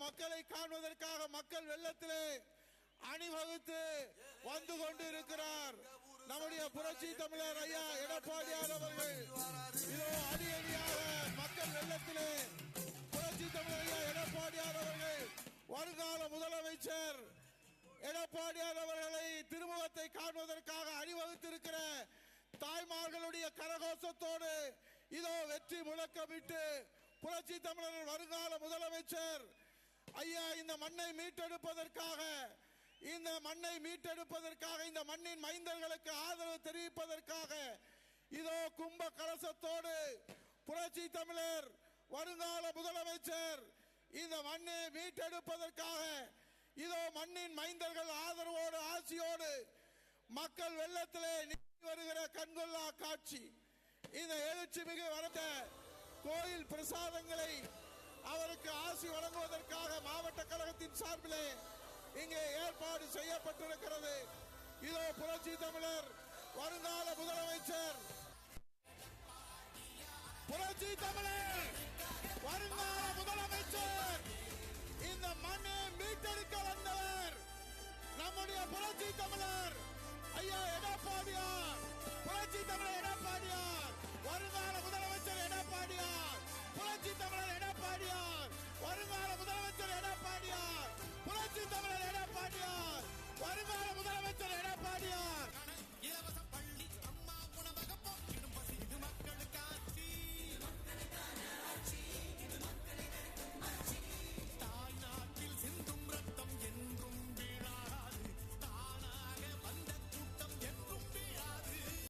மக்களை காண்பதற்காக மக்கள் வெள்ளத்திலே அணிவகுத்து வந்து கொண்டு இருக்கிறார் நம்முடைய புரட்சி தமிழர் ஐயா எடப்பாடியார் அவர்கள். இதோ அடி அடியாக மக்கள் வெள்ளத்திலே புரட்சி தமிழர் ஐயா எடப்பாடியார் அவர்கள் வருங்கால முதலமைச்சர் எடப்பாடியார் அவர்களை திருமுகத்தை காண்பதற்காக அணிவகுத்திருக்கிற தாய்மார்களுடைய கரகோஷத்தோடு இதோ வெற்றி முழக்கமிட்டு புரட்சி தமிழர் வருங்கால முதலமைச்சர் ஐயா இந்த மண்ணை மீட்டெடுப்பதற்காக இந்த மண்ணை மீட்டெடுப்பதற்காக இந்த மண்ணின் மைந்தர்களுக்கு ஆதரவு தெரிவிப்பதற்காக இதோ கும்ப கலசத்தோடு புரட்சி தமிழர் வருங்கால முதலமைச்சர் இந்த மண்ணை மீட்டெடுப்பதற்காக இதோ மண்ணின் மைந்தர்கள் ஆதரவோடு ஆசியோடு மக்கள் வெள்ளத்திலே நீந்தி வருகிற கண்கொள்ளா காட்சி இந்த எழுச்சி மிகு வரத்த கோயில் பிரசாதங்களை அவருக்கு ஆசி வழங்குவதற்காக சங்கத்தின் சார்பிலே இங்கே ஏற்பாடு செய்யப்பட்டிருக்கிறது. இதோ புரட்சி தமிழர் வருங்கால முதலமைச்சர். புரட்சி தமிழர் வருங்கால முதலமைச்சர். இந்த மண்ணை மீட்டெடுக்க வந்தவர் நம்முடைய புரட்சி தமிழர். ஐயா எடப்பாடியார். புரட்சி தமிழர் எடப்பாடியார். வருங்கால வருமான முதலமைச்சர் எடப்பாடியா